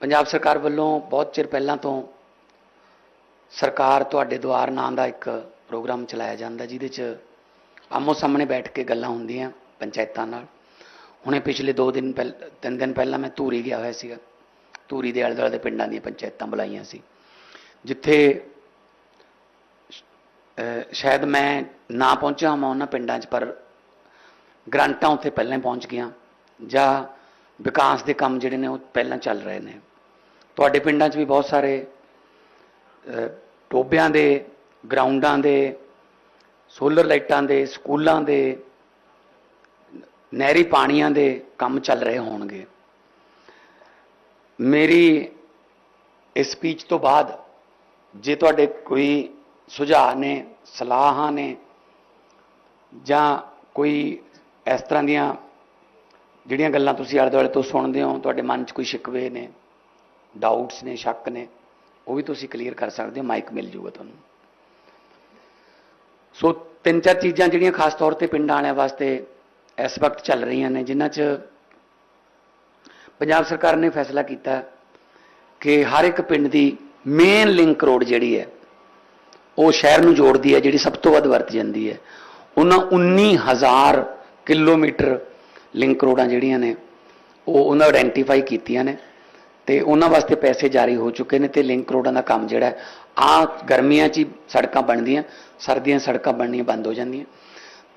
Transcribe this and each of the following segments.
ਪੰਜਾਬ ਸਰਕਾਰ ਵੱਲੋਂ ਬਹੁਤ ਚਿਰ ਪਹਿਲਾਂ ਤੋਂ ਸਰਕਾਰ ਤੁਹਾਡੇ ਦੁਆਰ ਨਾਂ ਦਾ ਇੱਕ ਪ੍ਰੋਗਰਾਮ ਚਲਾਇਆ ਜਾਂਦਾ, ਜਿਹਦੇ 'ਚ ਆਮੋ ਸਾਹਮਣੇ ਬੈਠ ਕੇ ਗੱਲਾਂ ਹੁੰਦੀਆਂ ਪੰਚਾਇਤਾਂ ਨਾਲ। ਹੁਣੇ ਪਿਛਲੇ 2 ਦਿਨ ਪਹਿਲ 3 ਦਿਨ ਪਹਿਲਾਂ ਮੈਂ ਧੂਰੀ ਗਿਆ ਹੋਇਆ ਸੀਗਾ। ਧੂਰੀ ਦੇ ਆਲੇ ਦੁਆਲੇ ਦੇ ਪਿੰਡਾਂ ਦੀਆਂ ਪੰਚਾਇਤਾਂ ਬੁਲਾਈਆਂ ਸੀ। ਜਿੱਥੇ ਸ਼ਾਇਦ ਮੈਂ ਨਾ ਪਹੁੰਚਿਆ ਹਾਂ ਉਹਨਾਂ ਪਿੰਡਾਂ 'ਚ, ਪਰ ਗ੍ਰਾਂਟਾਂ ਉੱਥੇ ਪਹਿਲਾਂ ਪਹੁੰਚ ਗਈਆਂ। ਜਾਂ ਵਿਕਾਸ ਦੇ ਕੰਮ ਜਿਹੜੇ ਨੇ ਉਹ ਪਹਿਲਾਂ ਚੱਲ ਰਹੇ ਨੇ। ਤੁਹਾਡੇ ਪਿੰਡਾਂ 'ਚ ਵੀ ਬਹੁਤ ਸਾਰੇ ਅਹ, ਟੋਬਿਆਂ ਦੇ ਗਰਾਊਂਡਾਂ ਦੇ ਸੋਲਰ ਲਾਈਟਾਂ ਦੇ ਸਕੂਲਾਂ ਦੇ ਨਹਿਰੀ ਪਾਣੀਆਂ ਦੇ ਕੰਮ ਚੱਲ ਰਹੇ ਹੋਣਗੇ। ਮੇਰੀ ਇਸ ਸਪੀਚ ਤੋਂ ਬਾਅਦ ਜੇ ਤੁਹਾਡੇ ਕੋਈ ਸੁਝਾਅ ਨੇ ਸਲਾਹਾਂ ਨੇ ਜਾਂ ਕੋਈ ਇਸ ਤਰ੍ਹਾਂ ਦੀਆਂ ਜਿਹੜੀਆਂ ਗੱਲਾਂ ਤੁਸੀਂ ਆਲੇ ਦੁਆਲੇ ਤੋਂ ਸੁਣਦੇ ਹੋ ਤੁਹਾਡੇ ਮਨ 'ਚ ਕੋਈ ਸ਼ਿਕਵੇ ਨੇ ਡਾਊਟਸ ਨੇ, ਸ਼ੱਕ ਨੇ, ਉਹ ਵੀ ਤੁਸੀਂ ਕਲੀਅਰ ਕਰ ਸਕਦੇ ਹੋ ਮਾਈਕ ਮਿਲ ਜੂਗਾ ਤੁਹਾਨੂੰ। ਸੋ ਤਿੰਨ ਚਾਰ ਚੀਜ਼ਾਂ ਜਿਹੜੀਆਂ ਖਾਸ ਤੌਰ ਤੇ ਪਿੰਡਾਂ ਵਾਲਿਆਂ ਵਾਸਤੇ ਇਸ ਵਕਤ ਚੱਲ ਰਹੀਆਂ ਨੇ, ਜਿਨ੍ਹਾਂ 'ਚ ਪੰਜਾਬ ਸਰਕਾਰ ਨੇ ਫੈਸਲਾ ਕੀਤਾ ਕਿ ਹਰ ਇੱਕ ਪਿੰਡ ਦੀ ਮੇਨ ਲਿੰਕ ਰੋਡ ਜਿਹੜੀ ਹੈ, ਉਹ ਸ਼ਹਿਰ ਨੂੰ ਜੋੜਦੀ ਹੈ, ਜਿਹੜੀ ਸਭ ਤੋਂ ਵੱਧ ਵਰਤ ਜਾਂਦੀ ਹੈ। ਉਹਨਾਂ 19000 ਕਿਲੋਮੀਟਰ ਲਿੰਕ ਰੋਡਾਂ ਜਿਹੜੀਆਂ ਨੇ, ਉਹ ਉਹਨਾਂ ਆਇਡੈਂਟੀਫਾਈ ਕੀਤੀਆਂ ਨੇ। ਤੇ ਉਹਨਾਂ ਵਾਸਤੇ ਪੈਸੇ ਜਾਰੀ ਹੋ ਚੁੱਕੇ ਨੇ ਤੇ ਲਿੰਕ ਰੋਡਾਂ ਦਾ ਕੰਮ ਜਿਹੜਾ ਆ ਗਰਮੀਆਂ 'ਚ ਹੀ ਸੜਕਾਂ ਬਣਦੀਆਂ, ਸਰਦੀਆਂ ਸੜਕਾਂ ਬਣਨੀਆਂ ਬੰਦ ਹੋ ਜਾਂਦੀਆਂ।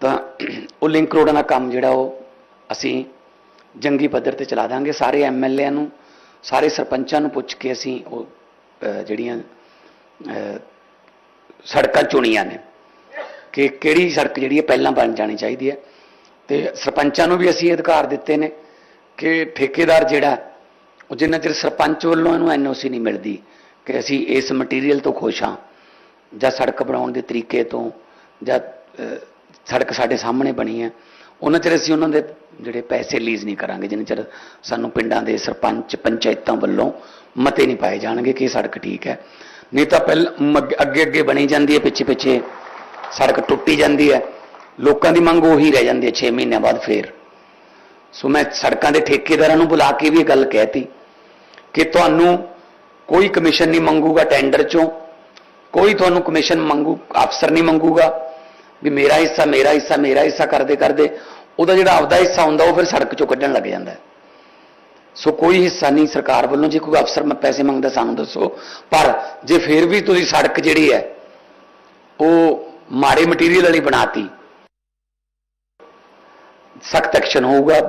ਤਾਂ ਉਹ ਲਿੰਕ ਰੋਡਾਂ ਦਾ ਕੰਮ ਜਿਹੜਾ ਉਹ ਅਸੀਂ ਜੰਗੀ ਪੱਧਰ ਤੇ ਚਲਾ ਦਾਂਗੇ। ਸਾਰੇ ਐਮਐਲਏਆਂ ਨੂੰ, ਸਾਰੇ ਸਰਪੰਚਾਂ ਨੂੰ ਪੁੱਛ ਕੇ ਅਸੀਂ ਉਹ ਜਿਹੜੀਆਂ ਸੜਕਾਂ ਚੁਣੀਆਂ ਨੇ ਕਿ ਕਿਹੜੀ ਸੜਕ ਜਿਹੜੀ ਹੈ ਪਹਿਲਾਂ ਬਣ ਜਾਣੀ ਚਾਹੀਦੀ ਹੈ। ਤੇ ਸਰਪੰਚਾਂ ਨੂੰ ਵੀ ਅਸੀਂ ਇਹ ਅਧਿਕਾਰ ਦਿੱਤੇ ਨੇ ਕਿ ਠੇਕੇਦਾਰ ਜਿਹੜਾ ਉਹ ਜਿੰਨਾ ਚਿਰ ਸਰਪੰਚ ਵੱਲੋਂ ਇਹਨੂੰ ਐਨਓਸੀ ਨਹੀਂ ਮਿਲਦੀ ਕਿ ਅਸੀਂ ਇਸ ਮਟੀਰੀਅਲ ਤੋਂ ਖੁਸ਼ ਹਾਂ, ਜਾਂ ਸੜਕ ਬਣਾਉਣ ਦੇ ਤਰੀਕੇ ਤੋਂ, ਜਾਂ ਸੜਕ ਸਾਡੇ ਸਾਹਮਣੇ ਬਣੀ ਹੈ, ਉਹਨਾਂ ਚਿਰ ਅਸੀਂ ਉਹਨਾਂ ਦੇ ਜਿਹੜੇ ਪੈਸੇ ਲੀਜ਼ ਨਹੀਂ ਕਰਾਂਗੇ, ਜਿੰਨਾ ਚਿਰ ਸਾਨੂੰ ਪਿੰਡਾਂ ਦੇ ਸਰਪੰਚ, ਪੰਚਾਇਤਾਂ ਵੱਲੋਂ ਮਤੇ ਨਹੀਂ ਪਾਏ ਜਾਣਗੇ ਕਿ ਇਹ ਸੜਕ ਠੀਕ ਹੈ। ਨਹੀਂ ਤਾਂ ਪਹਿਲਾਂ ਅੱਗੇ ਅੱਗੇ ਬਣੀ ਜਾਂਦੀ ਹੈ, ਪਿੱਛੇ ਪਿੱਛੇ ਸੜਕ ਟੁੱਟੀ ਜਾਂਦੀ ਹੈ, ਲੋਕਾਂ ਦੀ ਮੰਗ ਉਹੀ ਰਹਿ ਜਾਂਦੀ ਹੈ 6 ਮਹੀਨਿਆਂ ਬਾਅਦ ਫੇਰ। ਸੋ ਮੈਂ ਸੜਕਾਂ ਦੇ ਠੇਕੇਦਾਰਾਂ ਨੂੰ ਬੁਲਾ ਕੇ ਵੀ ਇਹ ਗੱਲ ਕਹਿਤੀ। ਕਿ ਤੁਹਾਨੂੰ ਕੋਈ ਕਮਿਸ਼ਨ ਨਹੀਂ ਮੰਗੂਗਾ ਟੈਂਡਰ ਚੋਂ, ਕੋਈ ਤੁਹਾਨੂੰ ਕਮਿਸ਼ਨ ਮੰਗੂ, ਅਫਸਰ ਨਹੀਂ ਮੰਗੂਗਾ, ਵੀ ਮੇਰਾ ਹਿੱਸਾ ਮੇਰਾ ਹਿੱਸਾ ਮੇਰਾ ਹਿੱਸਾ ਕਰਦੇ ਕਰਦੇ ਉਹਦਾ ਜਿਹੜਾ ਆਪਦਾ ਹਿੱਸਾ ਹੁੰਦਾ ਉਹ ਫਿਰ ਸੜਕ ਚੋਂ ਕੱਢਣ ਲੱਗ ਜਾਂਦਾ ਸੋ ਕੋਈ ਹਿੱਸਾ ਨਹੀਂ ਸਰਕਾਰ ਵੱਲੋਂ, ਜੇ ਕੋਈ ਅਫਸਰ ਪੈਸੇ ਮੰਗਦਾ ਸਾਨੂੰ ਦੱਸੋ। ਪਰ ਜੇ ਫਿਰ ਵੀ ਤੁਸੀਂ ਸੜਕ ਜਿਹੜੀ ਹੈ, ਉਹ ਮਾੜੇ ਮਟੀਰੀਅਲ ਵਾਲੀ ਬਣਾਤੀ, ਸਖਤ ਐਕਸ਼ਨ ਹੋਊਗਾ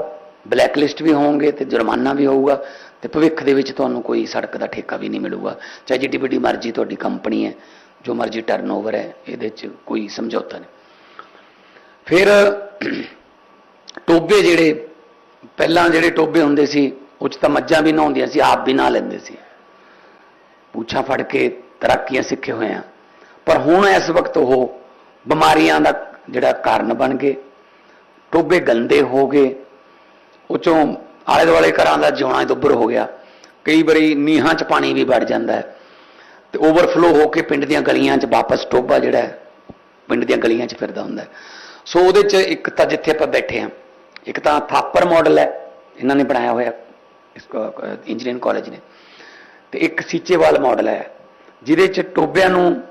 ਬਲੈਕ ਲਿਸਟ ਵੀ ਹੋਣਗੇ ਤੇ ਜੁਰਮਾਨਾ ਵੀ ਹੋਊਗਾ। ਤੇ ਭਵਿੱਖ ਦੇ ਵਿੱਚ ਤੁਹਾਨੂੰ ਕੋਈ ਸੜਕ ਦਾ ਠੇਕਾ ਵੀ ਨਹੀਂ ਮਿਲੂਗਾ। ਚਾਹੇ ਜਿੱਡੀ ਵੱਡੀ ਮਰਜ਼ੀ ਤੁਹਾਡੀ ਕੰਪਨੀ ਹੈ, ਜੋ ਮਰਜ਼ੀ ਟਰਨਓਵਰ ਹੈ, ਇਹਦੇ 'ਚ ਕੋਈ ਸਮਝੌਤਾ ਨਹੀਂ। ਫਿਰ ਟੋਬੇ ਜਿਹੜੇ, ਪਹਿਲਾਂ ਜਿਹੜੇ ਟੋਬੇ ਹੁੰਦੇ ਸੀ, ਉਹ 'ਚ ਤਾਂ ਮੱਝਾਂ ਵੀ ਨਹਾਉਂਦੀਆਂ ਸੀ, ਆਪ ਵੀ ਨਹਾ ਲੈਂਦੇ ਸੀ। ਪੂਛਾਂ ਫੜ ਕੇ ਤਰਾਕੀਆਂ ਸਿੱਖੇ ਹੋਏ ਆ। ਪਰ ਹੁਣ ਇਸ ਵਕਤ ਉਹ ਬਿਮਾਰੀਆਂ ਦਾ ਜਿਹੜਾ ਕਾਰਨ ਬਣ ਗਏ। ਟੋਬੇ ਗੰਦੇ ਹੋ ਗਏ। ਉਹ ਚੋਂ ਆਲੇ ਦੁਆਲੇ ਘਰਾਂ ਦਾ ਜਿਉਣਾ ਹੀ ਦੁੱਬਰ ਹੋ ਗਿਆ। ਕਈ ਵਾਰੀ ਨੀਹਾਂ 'ਚ ਪਾਣੀ ਵੀ ਵੜ ਜਾਂਦਾ ਹੈ। ਤੇ ਓਵਰਫਲੋ ਹੋ ਕੇ ਪਿੰਡ ਦੀਆਂ ਗਲੀਆਂ 'ਚ ਵਾਪਸ ਟੋਬਾ ਜਿਹੜਾ ਪਿੰਡ ਦੀਆਂ ਗਲੀਆਂ 'ਚ ਫਿਰਦਾ ਹੁੰਦਾ ਸੋ ਉਹਦੇ 'ਚ ਇੱਕ ਤਾਂ ਜਿੱਥੇ ਆਪਾਂ ਬੈਠੇ ਹਾਂ, ਇੱਕ ਤਾਂ ਥਾਪਰ ਮਾਡਲ ਹੈ, ਇਹਨਾਂ ਨੇ ਬਣਾਇਆ ਹੋਇਆ, ਇਸ ਇੰਜੀਨੀਅਰਿੰਗ ਕਾਲਜ ਨੇ। ਤੇ ਇੱਕ ਸੀਚੇਵਾਲ ਮਾਡਲ ਹੈ, ਜਿਹਦੇ 'ਚ ਟੋਬਿਆਂ ਨੂੰ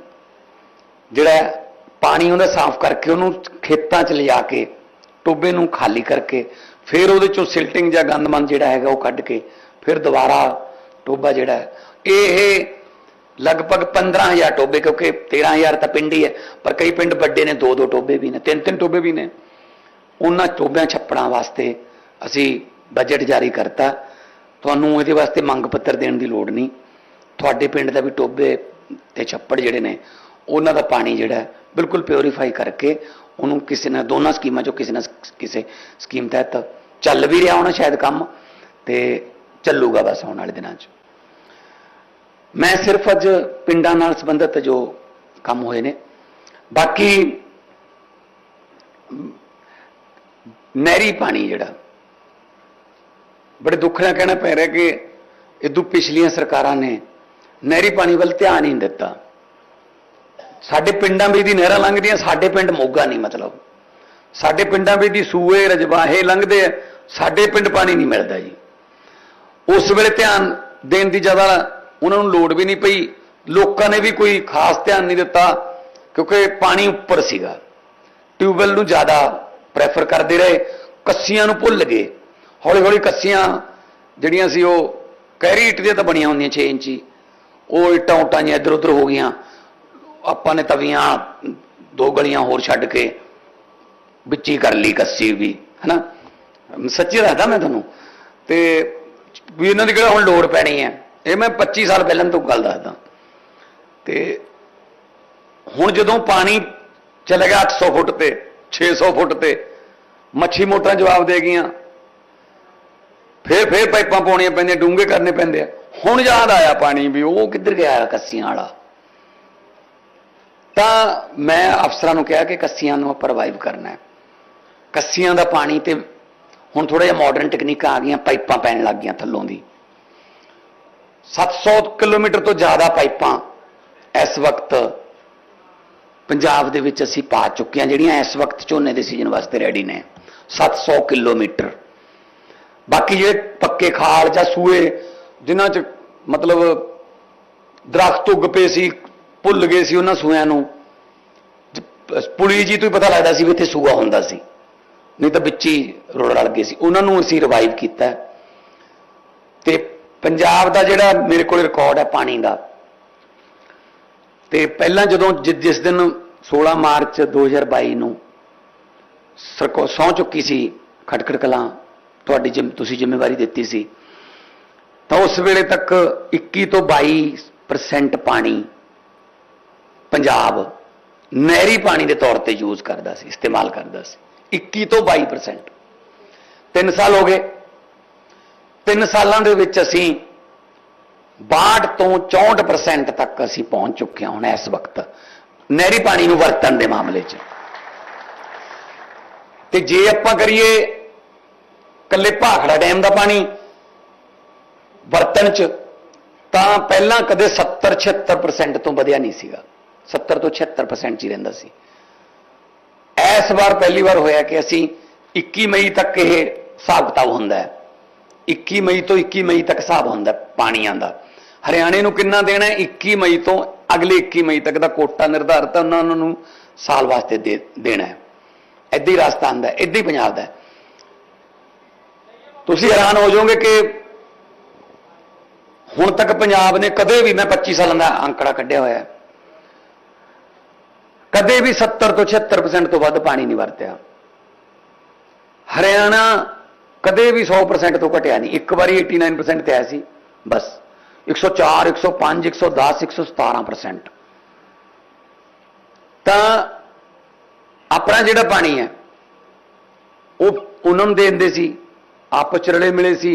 ਜਿਹੜਾ ਪਾਣੀ ਉਹਦਾ ਸਾਫ਼ ਕਰਕੇ ਉਹਨੂੰ ਖੇਤਾਂ 'ਚ ਲਿਜਾ ਕੇ ਟੋਬੇ ਨੂੰ ਖਾਲੀ ਕਰਕੇ ਫਿਰ ਉਹਦੇ 'ਚੋਂ ਸਿਲਟਿੰਗ ਜਾਂ ਗੰਦਮੰਦ ਜਿਹੜਾ ਹੈਗਾ ਉਹ ਕੱਢ ਕੇ ਫਿਰ ਦੁਬਾਰਾ ਟੋਬਾ ਜਿਹੜਾ ਹੈ। ਇਹ ਲਗਭਗ 15000 ਟੋਬੇ ਕਿਉਂਕਿ 13000 ਤਾਂ ਪਿੰਡ ਹੀ ਹੈ, ਪਰ ਕਈ ਪਿੰਡ ਵੱਡੇ ਨੇ ਦੋ ਦੋ ਟੋਬੇ ਵੀ ਨੇ ਤਿੰਨ ਤਿੰਨ ਟੋਬੇ ਵੀ ਨੇ। ਉਹਨਾਂ ਟੋਬਿਆਂ ਛੱਪੜਾਂ ਵਾਸਤੇ ਅਸੀਂ ਬਜਟ ਜਾਰੀ ਕਰਤਾ। ਤੁਹਾਨੂੰ ਇਹਦੇ ਵਾਸਤੇ ਮੰਗ ਪੱਤਰ ਦੇਣ ਦੀ ਲੋੜ ਨਹੀਂ। ਤੁਹਾਡੇ ਪਿੰਡ ਦਾ ਵੀ ਟੋਬੇ ਤੇ ਛੱਪੜ ਜਿਹੜੇ ਨੇ, ਉਹਨਾਂ ਦਾ ਪਾਣੀ ਜਿਹੜਾ ਬਿਲਕੁਲ ਪਿਓਰੀਫਾਈ ਕਰਕੇ ਉਹਨੂੰ ਕਿਸੇ ਨਾ ਦੋਨਾਂ ਸਕੀਮਾਂ ਚੋਂ ਕਿਸੇ ਨਾ ਕਿਸੇ ਸਕੀਮ ਤਹਿਤ ਚੱਲ ਵੀ ਰਿਹਾ ਹੋਣਾ ਸ਼ਾਇਦ ਕੰਮ ਤੇ ਚੱਲੂਗਾ ਬਸ ਆਉਣ ਵਾਲੇ ਦਿਨਾਂ 'ਚ। ਮੈਂ ਸਿਰਫ ਅੱਜ ਪਿੰਡਾਂ ਨਾਲ ਸੰਬੰਧਿਤ ਜੋ ਕੰਮ ਹੋਏ ਨੇ, ਬਾਕੀ ਨਹਿਰੀ ਪਾਣੀ ਜਿਹੜਾ, ਬੜੇ ਦੁੱਖ ਨਾਲ ਕਹਿਣਾ ਪੈ ਰਿਹਾ ਕਿ ਇਦੋਂ ਪਿਛਲੀਆਂ ਸਰਕਾਰਾਂ ਨੇ ਨਹਿਰੀ ਪਾਣੀ ਵੱਲ ਧਿਆਨ ਹੀ ਨਹੀਂ ਦਿੱਤਾ। ਸਾਡੇ ਪਿੰਡਾਂ ਵਿੱਚ ਦੀ ਨਹਿਰਾਂ ਲੰਘਦੀਆਂ, ਸਾਡੇ ਪਿੰਡ ਮੋਗਾ ਨਹੀਂ ਮਤਲਬ। ਸਾਡੇ ਪਿੰਡਾਂ ਵਿੱਚ ਦੀ ਸੂਏ ਰਜਵਾਹੇ ਲੰਘਦੇ ਆ, ਸਾਡੇ ਪਿੰਡ ਪਾਣੀ ਨਹੀਂ ਮਿਲਦਾ ਜੀ। ਉਸ ਵੇਲੇ ਧਿਆਨ ਦੇਣ ਦੀ ਜ਼ਿਆਦਾ ਉਹਨਾਂ ਨੂੰ ਲੋੜ ਵੀ ਨਹੀਂ ਪਈ। ਲੋਕਾਂ ਨੇ ਵੀ ਕੋਈ ਖਾਸ ਧਿਆਨ ਨਹੀਂ ਦਿੱਤਾ, ਕਿਉਂਕਿ ਪਾਣੀ ਉੱਪਰ ਸੀਗਾ। ਟਿਊਬਵੈਲ ਨੂੰ ਜ਼ਿਆਦਾ ਪ੍ਰੈਫਰ ਕਰਦੇ ਰਹੇ, ਕੱਸੀਆਂ ਨੂੰ ਭੁੱਲ ਗਏ। ਹੌਲੀ ਹੌਲੀ ਕੱਸੀਆਂ ਜਿਹੜੀਆਂ ਸੀ ਉਹ ਕਹਿਰੀ ਇੱਟ ਦੀਆਂ ਤਾਂ ਬਣੀਆਂ ਹੁੰਦੀਆਂ 6 ਇੰਚੀ, ਉਹ ਇੱਟਾਂ ਉੱਟਾਂ ਜਿਹੀਆਂ ਇੱਧਰ ਉੱਧਰ ਹੋ ਗਈਆਂ। ਆਪਾਂ ਨੇ ਤਵੀਆਂ ਦੋ ਗਲੀਆਂ ਹੋਰ ਛੱਡ ਕੇ ਵਿੱਚ ਕਰ ਲਈ ਕੱਸੀ ਵੀ, ਹਨਾ? ਸੱਚੀ ਦੱਸਦਾ ਮੈਂ ਤੁਹਾਨੂੰ। ਤੇ ਵੀ ਇਹਨਾਂ ਦੀ ਕਿਹੜਾ ਹੁਣ ਲੋੜ ਪੈਣੀ ਹੈ? ਇਹ ਮੈਂ 25 ਸਾਲ ਪਹਿਲਾਂ ਤੋਂ ਗੱਲ ਦੱਸਦਾ। ਤੇ ਹੁਣ ਜਦੋਂ ਪਾਣੀ ਚਲੇ ਗਿਆ 800 ਫੁੱਟ ਤੇ 600 ਫੁੱਟ ਤੇ, ਮੱਛੀ ਮੋਟਰਾਂ ਜਵਾਬ ਦੇ ਗਈਆਂ। ਫੇਰ ਫੇਰ ਪਾਈਪਾਂ ਪਾਉਣੀਆਂ ਪੈਂਦੀਆਂ, ਡੂੰਘੇ ਕਰਨੇ ਪੈਂਦੇ ਆ। ਹੁਣ ਯਾਦ ਆਇਆ ਪਾਣੀ ਵੀ, ਉਹ ਕਿੱਧਰ ਗਿਆ ਕੱਸੀਆਂ ਵਾਲਾ? ਤਾਂ ਮੈਂ ਅਫਸਰਾਂ ਨੂੰ ਕਿਹਾ ਕਿ ਕੱਸੀਆਂ ਨੂੰ ਪ੍ਰਵਾਈਵ ਕਰਨਾ ਹੈ। ਕੱਸੀਆਂ ਦਾ ਪਾਣੀ ਤੇ ਹੁਣ ਥੋੜਾ ਜਿਹਾ ਮਾਡਰਨ ਟੈਕਨੀਕਾਂ ਆ ਗਈਆਂ, ਪਾਈਪਾਂ ਪੈਣ ਲੱਗ ਗਈਆਂ ਥੱਲੋਂ ਦੀ। 700 ਕਿਲੋਮੀਟਰ ਤੋਂ ਜ਼ਿਆਦਾ ਪਾਈਪਾਂ ਇਸ ਵਕਤ ਪੰਜਾਬ ਦੇ ਵਿੱਚ ਅਸੀਂ ਪਾ ਚੁੱਕੇ ਹਾਂ ਜਿਹੜੀਆਂ ਇਸ ਵਕਤ ਝੋਨੇ ਦੇ ਸੀਜ਼ਨ ਵਾਸਤੇ ਰੈਡੀ ਨੇ। 700 ਕਿਲੋਮੀਟਰ। ਬਾਕੀ ਜਿਹੜੇ ਪੱਕੇ ਖਾਲ ਜਾਂ ਸੂਏ, ਜਿਨ੍ਹਾਂ 'ਚ ਮਤਲਬ ਦਰਖਤ ਉੱਗ ਪਏ ਸੀ ਭੁੱਲ ਗਏ ਸੀ ਉਹਨਾਂ ਸੂਆਂ ਨੂੰ। ਪੁਲੀ ਜੀ ਤੋਂ ਹੀ ਪਤਾ ਲੱਗਦਾ ਸੀ ਵੀ ਇੱਥੇ ਸੂਆ ਹੁੰਦਾ ਸੀ। ਨਹੀਂ ਤਾਂ ਵਿੱਚ ਹੀ ਰੋੜ ਰਲ ਗਏ ਸੀ। ਉਹਨਾਂ ਨੂੰ ਅਸੀਂ ਰਿਵਾਈਵ ਕੀਤਾ। ਹੈ। ਤੇ ਪੰਜਾਬ ਦਾ ਜਿਹੜਾ ਮੇਰੇ ਕੋਲ ਰਿਕਾਰਡ ਹੈ ਪਾਣੀ ਦਾ। ਤੇ ਪਹਿਲਾਂ ਜਦੋਂ ਜਿਸ ਦਿਨ 16 ਮਾਰਚ 2022 ਨੂੰ ਸਰਕੋ ਸੌ ਚੁੱਕੀ ਸੀ ਖਟਕੜ ਕਲਾਂ, ਤੁਹਾਡੀ ਜਿੰਮ, ਤੁਸੀਂ ਜ਼ਿੰਮੇਵਾਰੀ ਦਿੱਤੀ ਸੀ। ਤਾਂ ਉਸ ਵੇਲੇ ਤੱਕ 21 ਤੋਂ 22% ਪਾਣੀ ਪੰਜਾਬ ਨਹਿਰੀ ਪਾਣੀ ਦੇ ਤੌਰ ਤੇ ਯੂਜ਼ ਕਰਦਾ ਸੀ, ਇਸਤੇਮਾਲ ਕਰਦਾ ਸੀ। 21 ਤੋਂ 22% 3 ਸਾਲ ਹੋ ਗਏ। 3 ਸਾਲਾਂ ਦੇ ਵਿੱਚ ਅਸੀਂ 62 ਤੋਂ 64% ਤੱਕ ਅਸੀਂ ਪਹੁੰਚ ਚੁੱਕੇ ਹਾਂ ਹੁਣ ਇਸ ਵਕਤ, ਨਹਿਰੀ ਪਾਣੀ ਨੂੰ ਵਰਤਣ ਦੇ ਮਾਮਲੇ 'ਚ। ਤੇ ਜੇ ਆਪਾਂ ਕਰੀਏ ਕੱਲੇ ਭਾਖੜਾ ਡੈਮ ਦਾ ਪਾਣੀ ਵਰਤਣ 'ਚ, ਤਾਂ ਪਹਿਲਾਂ ਕਦੇ 70 76% ਤੋਂ ਵਧਿਆ ਨਹੀਂ ਸੀਗਾ। 70 ਤੋਂ 76% 'ਚ ਹੀ ਰਹਿੰਦਾ ਸੀ। ਇਸ ਵਾਰ ਪਹਿਲੀ ਵਾਰ ਹੋਇਆ ਕਿ ਅਸੀਂ 21 ਮਈ ਤੱਕ ਇਹ ਹਿਸਾਬ ਕਿਤਾਬ ਹੁੰਦਾ ਹੈ। 21 ਮਈ ਤੋਂ 21 ਮਈ ਤੱਕ ਹਿਸਾਬ ਹੁੰਦਾ ਪਾਣੀਆਂ ਦਾ। ਹਰਿਆਣੇ ਨੂੰ ਕਿੰਨਾ ਦੇਣਾ ਹੈ? 21 ਮਈ ਤੋਂ ਅਗਲੇ 21 ਮਈ ਤੱਕ ਦਾ ਕੋਟਾ ਨਿਰਧਾਰਤ ਹੈ, ਉਹਨਾਂ ਨੂੰ ਸਾਲ ਵਾਸਤੇ ਦੇ ਦੇਣਾ ਹੈ। ਏਦਾਂ ਹੀ ਰਾਜਸਥਾਨ ਦਾ ਏਦਾਂ ਹੀ ਪੰਜਾਬ ਦਾ ਤੁਸੀਂ ਹੈਰਾਨ ਹੋ ਜਾਓਗੇ ਕਿ ਹੁਣ ਤੱਕ ਪੰਜਾਬ ਨੇ ਕਦੇ ਵੀ ਮੈਂ 25 ਸਾਲਾਂ ਦਾ ਅੰਕੜਾ ਕੱਢਿਆ ਹੋਇਆ ਹੈ। ਕਦੇ ਵੀ 70 ਤੋਂ 76% ਤੋਂ ਵੱਧ ਪਾਣੀ ਨਹੀਂ ਵਰਤਿਆ। ਹਰਿਆਣਾ ਕਦੇ ਵੀ 100% ਤੋਂ ਘਟਿਆ ਨਹੀਂ। ਇੱਕ ਵਾਰੀ 89% ਤੇ ਆਇਆ ਸੀ, ਬਸ। 104 105 110 117% ਤਾਂ ਆਪਣਾ ਜਿਹੜਾ ਪਾਣੀ ਹੈ, ਉਹ ਉਹਨਾਂ ਨੂੰ ਦੇ ਦਿੰਦੇ ਸੀ, ਆਪਸ ਚ ਰਲੇ ਮਿਲੇ ਸੀ।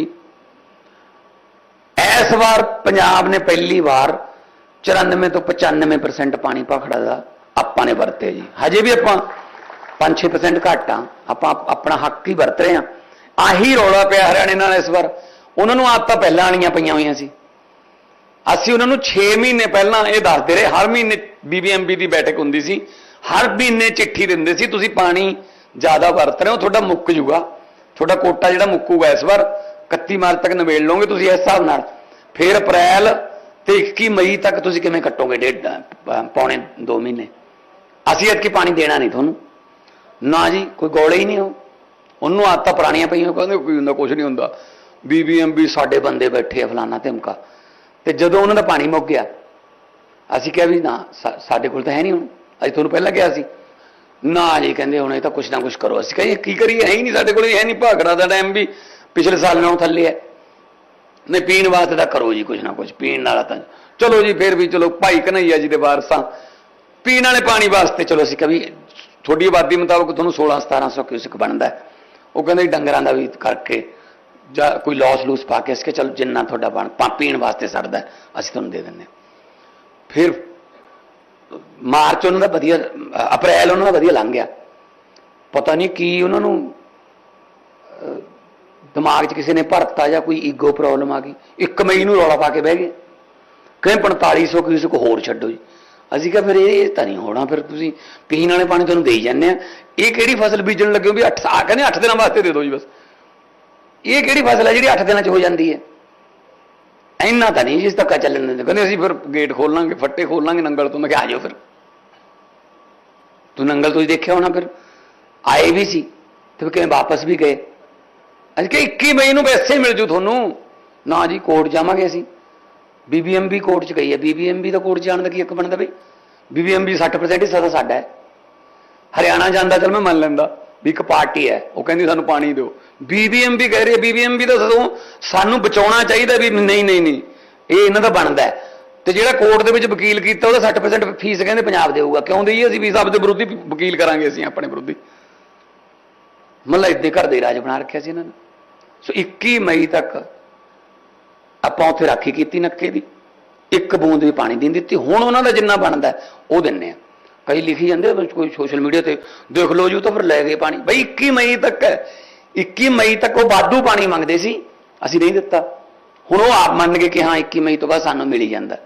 ਇਸ ਵਾਰ ਪੰਜਾਬ ਨੇ ਪਹਿਲੀ ਵਾਰ 94 ਤੋਂ 95% ਪਾਣੀ ਭਾਖੜਾ ਦਾ ਆਪਾਂ ਨੇ ਵਰਤੇ ਜੀ। ਹਜੇ ਵੀ ਆਪਾਂ 5-6% ਘੱਟ ਆ। ਆਪਾਂ ਆਪਣਾ ਹੱਕ ਹੀ ਵਰਤ ਰਹੇ ਆ। ਆਹੀ ਰੌਲਾ ਪਿਆ ਹਰਿਆਣੇ ਨਾਲ ਇਸ ਵਾਰ। ਉਹਨਾਂ ਨੂੰ ਆਦਤਾਂ ਪਹਿਲਾਂ ਵਾਲੀਆਂ ਪਈਆਂ ਹੋਈਆਂ ਸੀ। ਅਸੀਂ ਉਹਨਾਂ ਨੂੰ 6 ਮਹੀਨੇ ਪਹਿਲਾਂ ਇਹ ਦੱਸਦੇ ਰਹੇ। ਹਰ ਮਹੀਨੇ ਬੀਬੀਐਮਬੀ ਦੀ ਬੈਠਕ ਹੁੰਦੀ ਸੀ। ਹਰ ਮਹੀਨੇ ਚਿੱਠੀ ਦਿੰਦੇ ਸੀ ਤੁਸੀਂ ਪਾਣੀ ਜ਼ਿਆਦਾ ਵਰਤ ਰਹੇ ਹੋ ਤੁਹਾਡਾ ਮੁੱਕ ਜੂਗਾ। ਤੁਹਾਡਾ ਕੋਟਾ ਜਿਹੜਾ ਮੁੱਕੂਗਾ ਇਸ ਵਾਰ 31 ਮਾਰਚ ਤੱਕ ਨਿਬੇੜ ਲਓਗੇ ਤੁਸੀਂ ਇਸ ਹਿਸਾਬ ਨਾਲ। ਫਿਰ ਅਪ੍ਰੈਲ ਤੇ 21 ਮਈ ਤੱਕ ਤੁਸੀਂ ਕਿਵੇਂ ਕੱਟੋਗੇ? ਡੇਢ ਅ, ਪੌਣੇ 2 ਮਹੀਨੇ। ਅਸੀਂ ਐਤਕੀ ਪਾਣੀ ਦੇਣਾ ਨਹੀਂ ਤੁਹਾਨੂੰ। ਨਾ ਜੀ, ਕੋਈ ਗੋਲੇ ਹੀ ਨਹੀਂ ਹੋ। ਉਹਨੂੰ ਆਦਤਾਂ ਪੁਰਾਣੀਆਂ ਪਈਆਂ ਉਹ ਕਹਿੰਦੇ ਕੋਈ ਹੁੰਦਾ ਕੁਝ ਨਹੀਂ ਹੁੰਦਾ। ਬੀਬੀਐਮਬੀ ਸਾਡੇ ਬੰਦੇ ਬੈਠੇ ਆ ਫਲਾਣਾ ਧਮਕਾ। ਤੇ ਜਦੋਂ ਉਹਨਾਂ ਦਾ ਪਾਣੀ ਮੁੱਕ ਗਿਆ, ਅਸੀਂ ਕਿਹਾ ਵੀ ਨਾ ਸਾਡੇ ਕੋਲ ਤਾਂ ਹੈ ਨਹੀਂ ਹੁਣ। ਅਸੀਂ ਤੁਹਾਨੂੰ ਪਹਿਲਾਂ ਕਿਹਾ ਸੀ। ਨਾ ਜੀ, ਕਹਿੰਦੇ ਹੁਣ ਇਹ ਤਾਂ ਕੁਛ ਨਾ ਕੁਛ ਕਰੋ। ਅਸੀਂ ਕਹੀਏ ਕੀ ਕਰੀਏ? ਹੈ ਹੀ ਨਹੀਂ ਸਾਡੇ ਕੋਲ ਇਹ ਨਹੀਂ ਭਾਗੜਾ ਦਾ ਟਾਈਮ ਵੀ। ਪਿਛਲੇ ਸਾਲ ਨਾਲੋਂ ਥੱਲੇ ਹੈ। ਨਹੀਂ, ਪੀਣ ਵਾਸਤੇ ਤਾਂ ਕਰੋ ਜੀ ਕੁਛ ਨਾ ਕੁਛ, ਪੀਣ ਵਾਲਾ ਤਾਂ। ਚਲੋ ਜੀ, ਫਿਰ ਵੀ ਚਲੋ, ਭਾਈ ਕਨਈਆ ਜੀ ਦੇ ਵਾਰਸਾਂ। ਪੀਣ ਵਾਲੇ ਪਾਣੀ ਵਾਸਤੇ, ਚਲੋ ਅਸੀਂ ਕਵੀ, ਤੁਹਾਡੀ ਆਬਾਦੀ ਮੁਤਾਬਕ ਤੁਹਾਨੂੰ 16 1700 ਕਿਊਸਿਕ ਬਣਦਾ ਉਹ ਕਹਿੰਦੇ ਜੀ ਡੰਗਰਾਂ ਦਾ ਵੀ ਕਰਕੇ ਜਾਂ ਕੋਈ ਲਾਸ ਲੂਸ ਪਾ ਕੇ ਇਸਕੇ ਚਲ ਜਿੰਨਾ ਤੁਹਾਡਾ ਬਣ ਪੀਣ ਵਾਸਤੇ ਸਰਦਾ ਅਸੀਂ ਤੁਹਾਨੂੰ ਦੇ ਦਿੰਦੇ ਹਾਂ। ਫਿਰ ਮਾਰਚ ਉਹਨਾਂ ਦਾ ਵਧੀਆ, ਅਪ੍ਰੈਲ ਉਹਨਾਂ ਦਾ ਵਧੀਆ ਲੰਘ ਗਿਆ। ਪਤਾ ਨਹੀਂ ਕੀ ਉਹਨਾਂ ਨੂੰ ਦਿਮਾਗ 'ਚ ਕਿਸੇ ਨੇ ਭਰਤਾ ਜਾਂ ਕੋਈ ਈਗੋ ਪ੍ਰੋਬਲਮ ਆ ਗਈ। 1 ਮਈ ਨੂੰ ਰੌਲਾ ਪਾ ਕੇ ਬਹਿ ਗਏ। ਕਹਿੰਦੇ 4500 ਕਿਸੇ ਕੋ ਹੋਰ ਛੱਡੋ ਜੀ। ਅਸੀਂ ਕਿਹਾ ਫਿਰ ਇਹ ਤਾਂ ਨਹੀਂ ਹੋਣਾ, ਫਿਰ ਤੁਸੀਂ ਪੀਣ ਵਾਲੇ ਪਾਣੀ ਤੁਹਾਨੂੰ ਦੇਈ ਜਾਂਦੇ ਆ। ਇਹ ਕਿਹੜੀ ਫਸਲ ਬੀਜਣ ਲੱਗੇ ਹੋ ਵੀ 8 ਆ ਕਹਿੰਦੇ 8 ਦਿਨਾਂ ਵਾਸਤੇ ਦੇ ਦਿਓ ਜੀ ਬਸ। ਇਹ ਕਿਹੜੀ ਫਸਲ ਹੈ ਜਿਹੜੀ 8 ਦਿਨਾਂ 'ਚ ਹੋ ਜਾਂਦੀ ਹੈ? ਇੰਨਾ ਤਾਂ ਨਹੀਂ ਜਿਸ ਧੱਕਾ ਚੱਲਣ ਦਿੰਦੇ। ਕਹਿੰਦੇ ਅਸੀਂ ਫਿਰ ਗੇਟ ਖੋਲਾਂਗੇ ਫੱਟੇ ਖੋਲਾਂਗੇ ਨੰਗਲ ਤੋਂ ਮੈਂ ਕਿਹਾ ਆ ਜਾਓ ਫਿਰ। ਤੂੰ ਨੰਗਲ ਤੁਸੀਂ ਦੇਖਿਆ ਹੋਣਾ ਫਿਰ। ਆਏ ਵੀ ਸੀ ਤੇ ਫਿਰ ਕਿਵੇਂ ਵਾਪਸ ਵੀ ਗਏ। ਅਸੀਂ ਕਿ 21 ਮਈ ਨੂੰ ਵੈਸੇ ਮਿਲ ਜੂ ਤੁਹਾਨੂੰ। ਨਾ ਜੀ ਕੋਰਟ ਜਾਵਾਂਗੇ ਅਸੀਂ। ਬੀਬੀਐਮਬੀ ਕੋਰਟ ਚ ਗਈ ਹੈ। ਬੀਬੀਐਮਬੀ ਦਾ ਕੋਰਟ ਜਾਣ ਦਾ ਕੀ ਇੱਕ ਬਣਦਾ ਬਈ? ਬੀਬੀਐਮਬੀ 60% ਹਿੱਸਾ ਤਾਂ ਸਾਡਾ ਹੈ। ਹਰਿਆਣਾ ਜਾਂਦਾ, ਚਲ ਮੈਂ ਮੰਨ ਲੈਂਦਾ ਵੀ ਇੱਕ ਪਾਰਟੀ ਹੈ, ਉਹ ਕਹਿੰਦੀ ਸਾਨੂੰ ਪਾਣੀ ਦਿਓ। ਬੀਬੀਐਮਬੀ ਕਹਿ ਰਹੀ ਹੈ ਬੀਬੀਐਮਬੀ ਦਾ ਸਦੋਂ ਸਾਨੂੰ ਬਚਾਉਣਾ ਚਾਹੀਦਾ ਵੀ ਨਹੀਂ ਨਹੀਂ ਨਹੀਂ, ਇਹ ਇਹਨਾਂ ਦਾ ਬਣਦਾ ਹੈ। ਤੇ ਜਿਹੜਾ ਕੋਰਟ ਦੇ ਵਿੱਚ ਵਕੀਲ ਕੀਤਾ, ਉਹਦਾ 60% ਫੀਸ ਕਹਿੰਦੇ ਪੰਜਾਬ ਦੇਊਗਾ ਕਿਉਂ ਦੇਈਏ? ਅਸੀਂ ਵੀ ਸਭ ਦੇ ਵਿਰੋਧੀ ਵਕੀਲ ਕਰਾਂਗੇ ਅਸੀਂ, ਆਪਣੇ ਵਿਰੋਧੀ। ਮਤਲਬ ਇੱਦੇ ਘਰ ਦੇ ਰਾਜ ਬਣਾ ਰੱਖਿਆ ਸੀ ਇਹਨਾਂ ਨੇ। ਸੋ 21 ਮਈ ਤੱਕ ਆਪਾਂ ਉੱਥੇ ਰਾਖੀ ਕੀਤੀ ਨੱਕੇ ਦੀ। ਇੱਕ ਬੂੰਦ ਵੀ ਪਾਣੀ ਦੀ ਨਹੀਂ ਦਿੱਤੀ। ਹੁਣ ਉਹਨਾਂ ਦਾ ਜਿੰਨਾ ਬਣਦਾ, ਉਹ ਦਿੰਨੇ ਆ। ਕਈ ਲਿਖੀ ਜਾਂਦੇ ਕੋਈ ਸੋਸ਼ਲ ਮੀਡੀਆ ਤੇ ਦੇਖ ਲਓ ਜੀ, ਉਹ ਤਾਂ ਫਿਰ ਲੈ ਗਏ ਪਾਣੀ। ਬਈ 21 ਮਈ ਤੱਕ ਹੈ। 21 ਮਈ ਤੱਕ ਉਹ ਵਾਧੂ ਪਾਣੀ ਮੰਗਦੇ ਸੀ। ਅਸੀਂ ਨਹੀਂ ਦਿੱਤਾ। ਹੁਣ ਉਹ ਆਪ ਮੰਨ ਗਏ ਕਿ ਹਾਂ 21 ਮਈ ਤੋਂ ਬਾਅਦ ਸਾਨੂੰ ਮਿਲੀ ਜਾਂਦਾ।